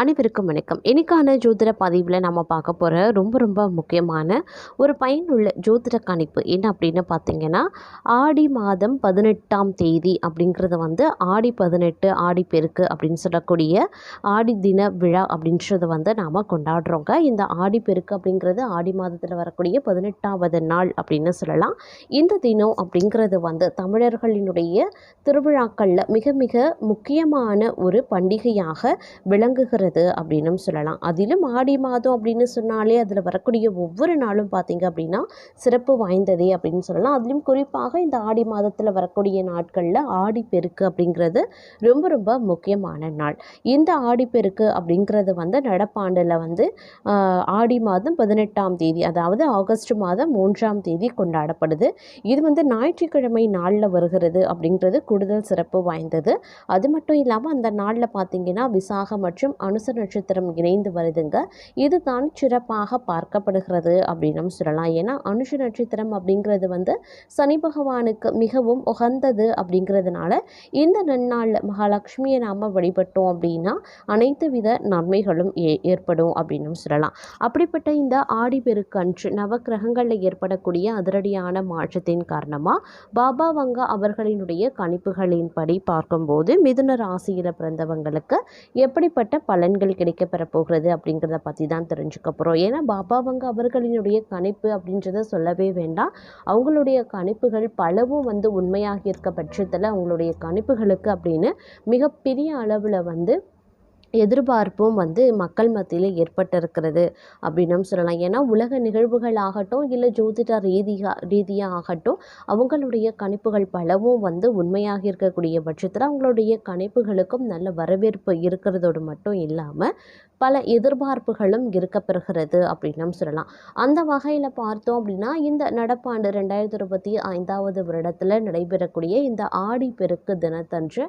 அனைவருக்கும் வணக்கம். இன்றைக்கான ஜோதிட பதிவில் நம்ம பார்க்க போகிற ரொம்ப ரொம்ப முக்கியமான ஒரு பயனுள்ள ஜோதிட கணிப்பு என்ன அப்படின்னு பார்த்தீங்கன்னா ஆடி மாதம் பதினெட்டாம் தேதி அப்படிங்கிறத வந்து ஆடி பதினெட்டு ஆடி பெருக்கு அப்படின்னு சொல்லக்கூடிய ஆடி தின விழா அப்படின்றத வந்து நாம் கொண்டாடுறோங்க. இந்த ஆடி பெருக்கு அப்படிங்கிறது ஆடி மாதத்தில் வரக்கூடிய பதினெட்டாவது நாள் அப்படின்னு சொல்லலாம். இந்த தினம் அப்படிங்கிறது வந்து தமிழர்களினுடைய திருவிழாக்களில் மிக மிக முக்கியமான ஒரு பண்டிகையாக விளங்குகிறது. அப்படின்னும் சொல்லலாம். அதிலும் ஆடி மாதம் அப்படின்னு சொன்னாலே அதில் வரக்கூடிய ஒவ்வொரு நாளும் பார்த்திங்க அப்படின்னா சிறப்பு வாய்ந்ததே அப்படின்னு சொல்லலாம். அதிலும் குறிப்பாக இந்த ஆடி மாதத்தில் வரக்கூடிய நாட்களில் ஆடி பெருக்கு அப்படிங்கிறது ரொம்ப ரொம்ப முக்கியமான நாள். இந்த ஆடி பெருக்கு அப்படிங்கிறது வந்து நடப்பாண்டில் வந்து ஆடி மாதம் பதினெட்டாம் தேதி அதாவது ஆகஸ்ட் மாதம் மூன்றாம் தேதி கொண்டாடப்படுது. இது வந்து ஞாயிற்றுக்கிழமை நாளில் வருகிறது அப்படிங்கிறது கூடுதல் சிறப்பு வாய்ந்தது. அது மட்டும் இல்லாமல் அந்த நாளில் பார்த்தீங்கன்னா விசாக மற்றும் அனுச நட்சத்திரம் இணைந்து வருதுங்க. இதுதான் சிறப்பாக பார்க்கப்படுகிறது அப்படின்னு சொல்லலாம். ஏன்னா அனுஷ நட்சத்திரம் அப்படிங்கிறது வந்து சனி பகவானுக்கு மிகவும் உகந்தது அப்படிங்கிறதுனால இந்த நன்னாளில் மகாலட்சுமியை நாம் வழிபட்டோம் அப்படின்னா அனைத்து வித நன்மைகளும் ஏ ஏற்படும் அப்படின்னு சொல்லலாம். அப்படிப்பட்ட இந்த ஆடி பெருக்கன்று நவக்கிரகங்களில் ஏற்படக்கூடிய அதிரடியான மாற்றத்தின் காரணமாக பாபா வங்கா அவர்களினுடைய கணிப்புகளின்படி பார்க்கும்போது மிதுன ராசியில் பிறந்தவங்களுக்கு எப்படிப்பட்ட பலன்கள் கிடைக்கப்பெற போகிறது அப்படிங்கிறத பற்றி தான் தெரிஞ்சுக்க போகிறோம் ஏன்னா பாபாவங்க அவர்களினுடைய கணிப்பு அப்படின்றத சொல்லவே வேண்டாம். அவங்களுடைய கணிப்புகள் பலவும் வந்து உண்மையாக இருக்க பட்சத்தில் அவங்களுடைய கணிப்புகளுக்கு அப்படின்னு மிகப்பெரிய அளவில் வந்து எதிர்பார்ப்பும் வந்து மக்கள் மத்தியில் ஏற்பட்டிருக்கிறது அப்படின்னும் சொல்லலாம். ஏன்னா உலக நிகழ்வுகள் ஆகட்டும் இல்லை ஜோதிட ரீதியாக ரீதியாக ஆகட்டும் அவங்களுடைய கணிப்புகள் பலவும் வந்து உண்மையாக இருக்கக்கூடிய பட்சத்தில் அவங்களுடைய கணிப்புகளுக்கும் நல்ல வரவேற்பு இருக்கிறதோடு மட்டும் இல்லாமல் பல எதிர்பார்ப்புகளும் இருக்கப்பெறுகிறது அப்படின்னும் சொல்லலாம். அந்த வகையில் பார்த்தோம் அப்படின்னா இந்த நடப்பாண்டு ரெண்டாயிரத்தி இருபத்தி ஐந்தாவது வருடத்தில் நடைபெறக்கூடிய இந்த ஆடி பெருக்கு தினத்தன்று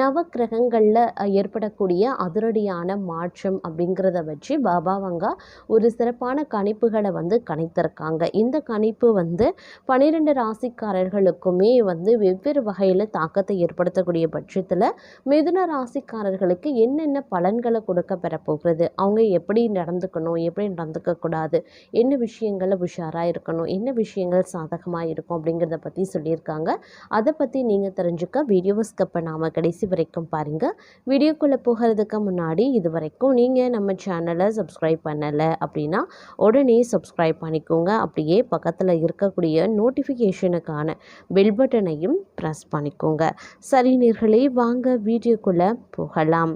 நவக்கிரகங்களில் ஏற்படக்கூடிய அதிரடியான மாற்றம் அப்படிங்கிறத வச்சு பாபா வங்கா ஒரு சிறப்பான கணிப்புகளை வந்து கணித்திருக்காங்க. இந்த கணிப்பு வந்து பன்னிரெண்டு ராசிக்காரர்களுக்குமே வந்து வெவ்வேறு வகையில் தாக்கத்தை ஏற்படுத்தக்கூடிய பட்சத்தில் மிதுன ராசிக்காரர்களுக்கு என்னென்ன பலன்களை கொடுக்க பெறப்போகிறது அவங்க எப்படி நடந்துக்கணும் எப்படி நடந்துக்கக்கூடாது என்ன விஷயங்களில் உஷாராக இருக்கணும் என்ன விஷயங்கள் சாதகமாக இருக்கும் அப்படிங்கிறத பற்றி சொல்லியிருக்காங்க. அதை பற்றி நீங்கள் தெரிஞ்சுக்க வீடியோவை ஸ்கப்பை பண்ணாமல் கடைசி வரைக்கும் பாருங்கள் வீடியோக்குள்ளே போகிறதுக்கு முன்னாடி இது வரைக்கும் நீங்கள் நம்ம சேனலை சப்ஸ்கிரைப் பண்ணலை அப்படின்னா உடனே சப்ஸ்கிரைப் பண்ணிக்கோங்க. அப்படியே பக்கத்தில் இருக்கக்கூடிய நோட்டிஃபிகேஷனுக்கான பெல் பட்டனையும் ப்ரெஸ் பண்ணிக்கோங்க. சரி நேர்களே வாங்க வீடியோக்குள்ளே போகலாம்.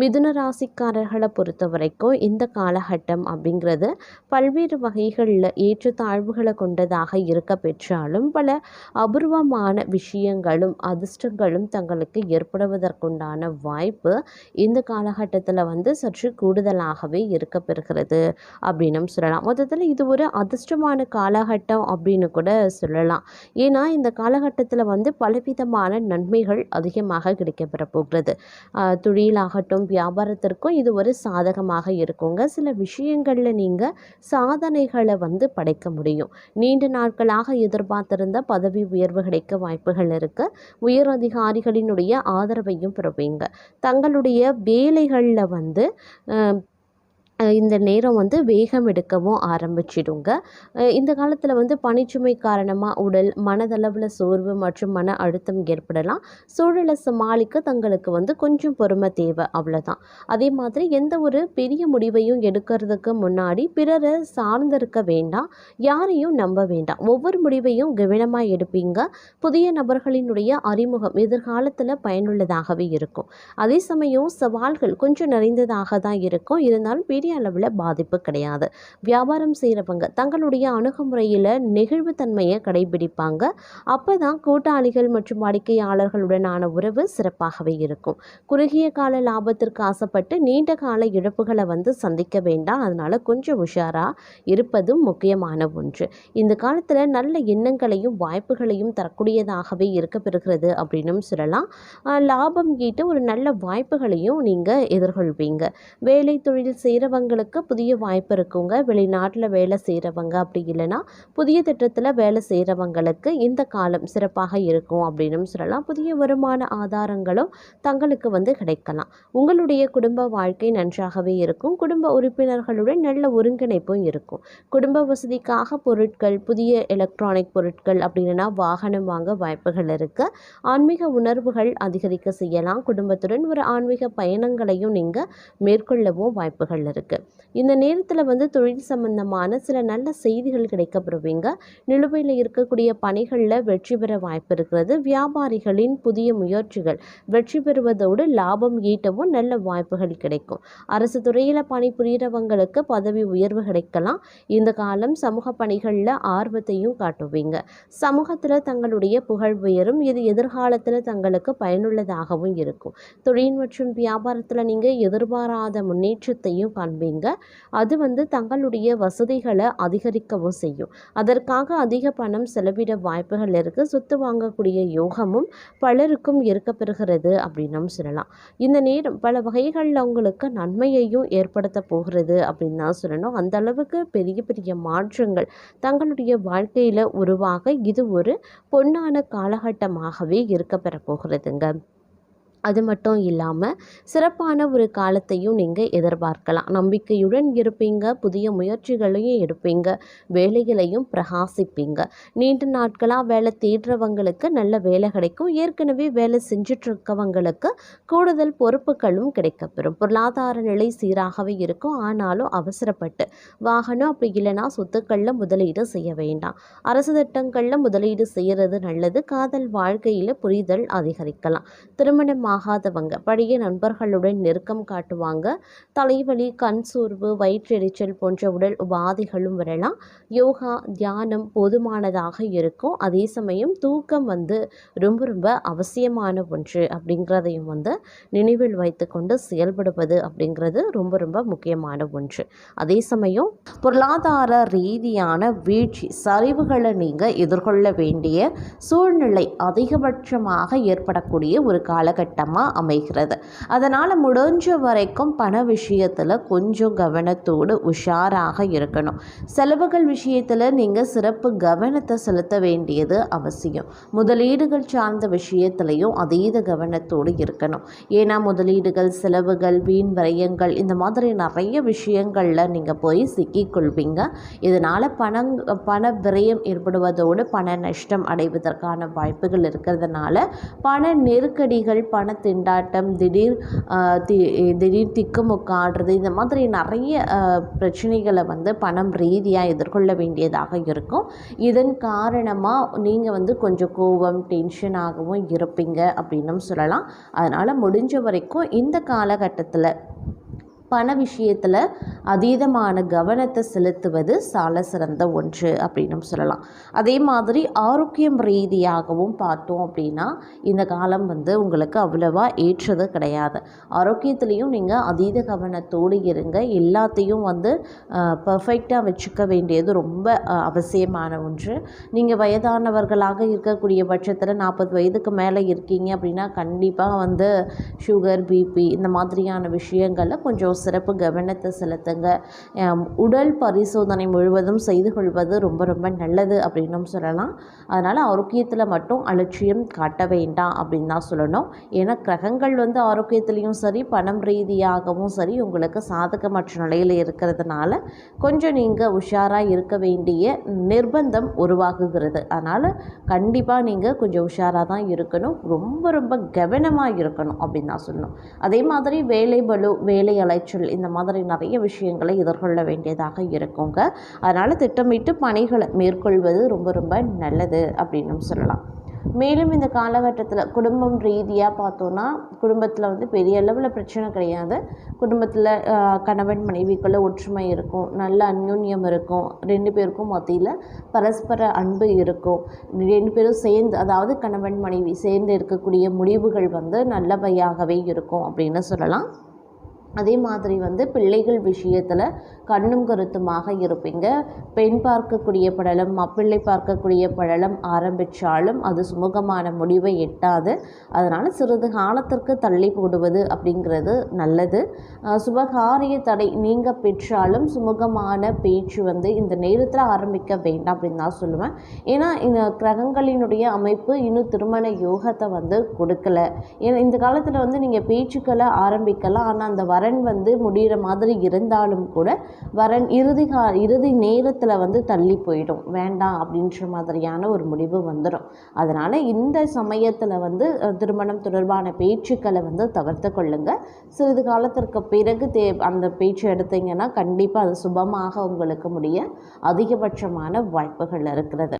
மிதுன ராசிக்காரர்களை பொறுத்த வரைக்கும் இந்த காலகட்டம் அப்படிங்கிறது பல்வேறு வகைகளில் ஏற்றத்தாழ்வுகளை கொண்டதாக இருக்க பெற்றாலும் பல அபூர்வமான விஷயங்களும் அதிர்ஷ்டங்களும் தங்களுக்கு ஏற்படுவதற்குண்டான வாய்ப்பு இந்த காலகட்டத்தில் வந்து சற்று கூடுதலாகவே இருக்க பெறுகிறது அப்படின்னும் சொல்லலாம். மொத்தத்தில் இது ஒரு அதிர்ஷ்டமான காலகட்டம் அப்படின்னு கூட சொல்லலாம். ஏன்னா இந்த காலகட்டத்தில் வந்து பலவிதமான நன்மைகள் அதிகமாக கிடைக்கப்பெற போகிறது. தொழிலாகட்டும் வியாபாரத்திற்கும் இது ஒரு சாதகமாக இருக்குங்க. சில விஷயங்களில் நீங்கள் சாதனைகளை வந்து படைக்க முடியும். நீண்ட நாட்களாக எதிர்பார்த்திருந்த பதவி உயர்வு கிடைக்க வாய்ப்புகள் இருக்குது உயர் அதிகாரிகளினுடைய ஆதரவையும் பெறுவீங்க. தங்களுடைய வேலைகளில் வந்து இந்த நேரம் வந்து வேகம் எடுக்கவும் ஆரம்பிச்சிடுங்க. இந்த காலத்தில் வந்து பனிச்சுமை காரணமாக உடல் மனதளவில் சோர்வு மற்றும் மன அழுத்தம் ஏற்படலாம். சூழலை சமாளிக்க தங்களுக்கு வந்து கொஞ்சம் பொறுமை தேவை அவ்வளோதான் அதே மாதிரி எந்த ஒரு பெரிய முடிவையும் எடுக்கிறதுக்கு முன்னாடி பிறரை சார்ந்திருக்க வேண்டாம் யாரையும் நம்ப வேண்டாம். ஒவ்வொரு முடிவையும் கவனமாக எடுப்பீங்க. புதிய நபர்களினுடைய அறிமுகம் எதிர்காலத்தில் பயனுள்ளதாகவே இருக்கும். அதே சமயம் சவால்கள் கொஞ்சம் நிறைந்ததாக தான் இருக்கும். இருந்தாலும் பெரிய பெரிய அளவில் பாதிப்பு கிடையாது. வியாபாரம் செய்கிறவங்க தங்களுடைய அணுகுமுறையில் நெகிழ்வுத்தன்மையை கடைபிடிப்பாங்க. அப்போ தான் கூட்டாளிகள் மற்றும் வாடிக்கையாளர்களுடனான உறவு சிறப்பாகவே இருக்கும். குறுகிய கால லாபத்திற்கு ஆசைப்பட்டு நீண்ட கால இழப்புகளை வந்து சந்திக்க வேண்டாம். அதனால் கொஞ்சம் உஷாராக இருப்பதும் முக்கியமான ஒன்று. இந்த காலத்தில் நல்ல எண்ணங்களையும் வாய்ப்புகளையும் தரக்கூடியதாகவே இருக்க பெறுகிறது அப்படின்னும் சொல்லலாம். லாபம் ஈட்ட ஒரு நல்ல வாய்ப்புகளையும் நீங்கள் எதிர்கொள்வீங்க. வேலை தொழில் செய்கிறவங்க மாணவங்களுக்கு புதிய வாய்ப்பு இருக்குங்க. வெளிநாட்டில் வேலை செய்கிறவங்க அப்படி இல்லைன்னா புதிய திட்டத்தில் வேலை செய்கிறவங்களுக்கு இந்த காலம் சிறப்பாக இருக்கும் அப்படின்னு சொல்லலாம். புதிய வருமான ஆதாரங்களும் தங்களுக்கு வந்து கிடைக்கலாம். உங்களுடைய குடும்ப வாழ்க்கை நன்றாகவே இருக்கும். குடும்ப உறுப்பினர்களுடன் நல்ல ஒருங்கிணைப்பும் இருக்கும். குடும்ப வசதிக்காக பொருட்கள் புதிய எலக்ட்ரானிக் பொருட்கள் அப்படின்னா வாகனம் வாங்க வாய்ப்புகள் இருக்குது ஆன்மீக உணர்வுகள் அதிகரிக்க செய்யலாம். குடும்பத்துடன் ஒரு ஆன்மீக பயணங்களையும் நீங்கள் மேற்கொள்ளவும் வாய்ப்புகள் இருக்குது இந்த நேரத்தில் வந்து தொழில் சம்பந்தமான சில நல்ல செய்திகள் கிடைக்கப்படுவீங்க. நிலுவையில் இருக்கக்கூடிய பணிகளில் வெற்றி பெற வாய்ப்பு இருக்கிறது. வியாபாரிகளின் புதிய முயற்சிகள் வெற்றி பெறுவதோடு லாபம் ஈட்டவும் நல்ல வாய்ப்புகள் கிடைக்கும். அரசு துறையில் பணிபுரியறவங்களுக்கு பதவி உயர்வு கிடைக்கலாம். இந்த காலம் சமூக பணிகளில் ஆர்வத்தையும் காட்டுவீங்க. சமூகத்தில் தங்களுடைய புகழ் உயரும். இது எதிர்காலத்தில் தங்களுக்கு பயனுள்ளதாகவும் இருக்கும். தொழில் மற்றும் வியாபாரத்தில் நீங்கள் எதிர்பாராத முன்னேற்றத்தையும் காண்பீங்க. அது வந்து தங்களுடைய வசதிகளை அதிகரிக்கவும் செய்யும். அதற்காக அதிக பணம் செலவிட வாய்ப்புகள் இருக்குது சொத்து வாங்கக்கூடிய யோகமும் பலருக்கும் இருக்கப்பெறுகிறது அப்படின்னும் சொல்லலாம். இந்த நேரம் பல வகைகளில் உங்களுக்கு நன்மையையும் ஏற்படுத்த போகிறது அப்படின்னு தான் சொல்லணும். அந்த அளவுக்கு பெரிய பெரிய மாற்றங்கள் தங்களுடைய வாழ்க்கையில் உருவாக இது ஒரு பொன்னான காலகட்டமாகவே இருக்கப்பெற போகிறதுங்க. அது மட்டும் இல்லாமல் சிறப்பான ஒரு காலத்தையும் நீங்கள் எதிர்பார்க்கலாம். நம்பிக்கையுடன் இருப்பீங்க புதிய முயற்சிகளையும் எடுப்பீங்க வேலைகளையும் பிரகாசிப்பீங்க. நீண்ட நாட்களாக வேலை தேடுறவங்களுக்கு நல்ல வேலை கிடைக்கும். ஏற்கனவே வேலை செஞ்சிட்ருக்கவங்களுக்கு கூடுதல் பொறுப்புகளும் கிடைக்கப்பெறும். பொருளாதார நிலை சீராகவே இருக்கும். ஆனாலும் அவசரப்பட்டு வாகனம் அப்படி இல்லைன்னா சொத்துக்களில் முதலீடு செய்ய வேண்டாம். அரசு திட்டங்களில் முதலீடு செய்கிறது நல்லது. காதல் வாழ்க்கையில் புரிதல் அதிகரிக்கலாம். திருமணம் ஆகாதவங்க பழைய நண்பர்களுடன் நெருக்கம் காட்டுவாங்க. தலைவலி கண் சோர்வு வயிற்றெரிச்சல் போன்ற உடல் உபாதைகளும் வரலாம். யோகா தியானம் போதுமானதாக இருக்கும். அதே சமயம் தூக்கம் வந்து ரொம்ப ரொம்ப அவசியமான ஒன்று அப்படிங்கிறதையும் வந்து நினைவில் வைத்துக்கொண்டு செயல்படுவது அப்படிங்கிறது ரொம்ப ரொம்ப முக்கியமான ஒன்று. அதே சமயம் பொருளாதார ரீதியான வீழ்ச்சி சரிவுகளை நீங்கள் எதிர்கொள்ள வேண்டிய சூழ்நிலை அதிகபட்சமாக ஏற்படக்கூடிய ஒரு காலகட்டம். காலகட்டமாக அமைகிறது. அதனால் முடிஞ்ச வரைக்கும் பண விஷயத்தில் கொஞ்சம் கவனத்தோடு உஷாராக இருக்கணும். செலவுகள் விஷயத்தில் நீங்கள் சிறப்பு கவனத்தை செலுத்த வேண்டியது அவசியம். முதலீடுகள் சார்ந்த விஷயத்திலையும் அதீத கவனத்தோடு இருக்கணும். ஏன்னா முதலீடுகள் செலவுகள் வீண் விரயங்கள் இந்த மாதிரி நிறைய விஷயங்களில் நீங்கள் போய் சிக்கிக்கொள்வீங்க இதனால் பணங் பண விரயம் ஏற்படுவதோடு பண நஷ்டம் அடைவதற்கான வாய்ப்புகள் இருக்கிறதுனால பண நெருக்கடிகள் பண திண்டாட்டம் திடீர் தி- திடீர் திக்குமுக்காடுறது இந்த மாதிரி நிறைய பிரச்சனைகளை வந்து பணம் ரீதியாக எதிர்கொள்ள வேண்டியதாக இருக்கும். இதன் காரணமாக நீங்கள் வந்து கொஞ்சம் கோபம் டென்ஷனாகவும் இருப்பீங்க அப்படின்னும் சொல்லலாம். அதனால் முடிஞ்ச வரைக்கும் இந்த காலகட்டத்தில் பண விஷயத்தில் அதீதமான கவனத்தை செலுத்துவது சால சிறந்த ஒன்று அப்படின்னும் சொல்லலாம். அதே மாதிரி ஆரோக்கியம் ரீதியாகவும் பார்த்தோம் அப்படின்னா இந்த காலம் வந்து உங்களுக்கு அவ்வளவா ஏற்றது கிடையாது. ஆரோக்கியத்துலேயும் நீங்கள் அதீத கவனத்தோடு இருங்க. எல்லாத்தையும் வந்து பர்ஃபெக்டாக வச்சுக்க வேண்டியது ரொம்ப அவசியமான ஒன்று. நீங்கள் வயதானவர்களாக இருக்கக்கூடிய பட்சத்தில் நாற்பது வயதுக்கு மேலே இருக்கீங்க அப்படின்னா கண்டிப்பாக வந்து சுகர் பிபி இந்த மாதிரியான விஷயங்களில் கொஞ்சம் சிறப்பு கவனத்தை செலுத்துங்க. உடல் பரிசோதனை முழுவதும் செய்து கொள்வது ரொம்ப ரொம்ப நல்லது அப்படின்னும் சொல்லலாம். அதனால் ஆரோக்கியத்தில் மட்டும் அலட்சியம் காட்ட வேண்டாம் அப்படின்னு தான் சொல்லணும். ஏன்னா கிரகங்கள் வந்து ஆரோக்கியத்துலேயும் சரி பணம் ரீதியாகவும் சரி உங்களுக்கு சாதகமற்ற நிலையில் இருக்கிறதுனால கொஞ்சம் நீங்கள் உஷாராக இருக்க வேண்டிய நிர்பந்தம் உருவாகுகிறது. அதனால் கண்டிப்பாக நீங்கள் கொஞ்சம் உஷாராக தான் இருக்கணும். ரொம்ப ரொம்ப கவனமாக இருக்கணும் அப்படின்னு தான் சொல்லணும். அதே மாதிரி வேலை பலு வேலை அலைச்சல் இந்த மாதிரி நிறைய விஷயங்களை எதிர்கொள்ள வேண்டியதாக இருக்குங்க. அதனால் திட்டமிட்டு பணிகளை மேற்கொள்வது ரொம்ப ரொம்ப நல்லது அப்படின்னும் சொல்லலாம். மேலும் இந்த காலகட்டத்தில் குடும்பம் ரீதியாக பார்த்தோன்னா குடும்பத்தில் வந்து பெரிய அளவில் பிரச்சனை கிடையாது. குடும்பத்தில் கணவன் மனைவிக்குள்ள ஒற்றுமை இருக்கும் நல்ல அந்யோன்யம் இருக்கும். ரெண்டு பேருக்கும் மத்தியில் பரஸ்பர அன்பு இருக்கும். ரெண்டு பேரும் சேர்ந்து அதாவது கணவன் மனைவி சேர்ந்து இருக்கக்கூடிய முடிவுகள் வந்து நல்லவையாகவே இருக்கும் அப்படின்னு சொல்லலாம். அதே மாதிரி வந்து பிள்ளைகள் விஷயத்தில் கண்ணும் கருத்துமாக இருப்பீங்க. பெண் பார்க்கக்கூடிய படலம் மாப்பிள்ளை பார்க்கக்கூடிய படலம் ஆரம்பித்தாலும் அது சுமூகமான முடிவை எட்டாது. அதனால் சிறிது காலத்திற்கு தள்ளி போடுவது அப்படிங்கிறது நல்லது. சுபகாரிய தடை நீங்கள் பெற்றாலும் சுமூகமான பேச்சு வந்து இந்த நேரத்தில் ஆரம்பிக்க வேண்டாம் அப்படின்னு தான் சொல்லுவேன். ஏன்னா இந்த கிரகங்களினுடைய அமைப்பு இன்னும் திருமண யோகத்தை வந்து கொடுக்கல. ஏன்னா இந்த காலத்தில் வந்து நீங்கள் பேச்சுக்களை ஆரம்பிக்கலாம். ஆனால் அந்த வர வரன் வந்து முடிகிற மாதிரி இருந்தாலும் கூட வரன் இறுதி கா இறுதி நேரத்தில் வந்து தள்ளி போயிடும். வேண்டாம் அப்படின்ற மாதிரியான ஒரு முடிவு வந்துடும் அதனால் இந்த சமயத்தில் வந்து திருமணம் தொடர்பான பேச்சுக்களை வந்து தவிர்த்து கொள்ளுங்கள் சிறிது காலத்திற்கு பிறகு தே அந்த பேச்சு எடுத்தீங்கன்னா கண்டிப்பாக அது சுபமாக உங்களுக்கு முடிய அதிகபட்சமான வாய்ப்புகள் இருக்கிறது.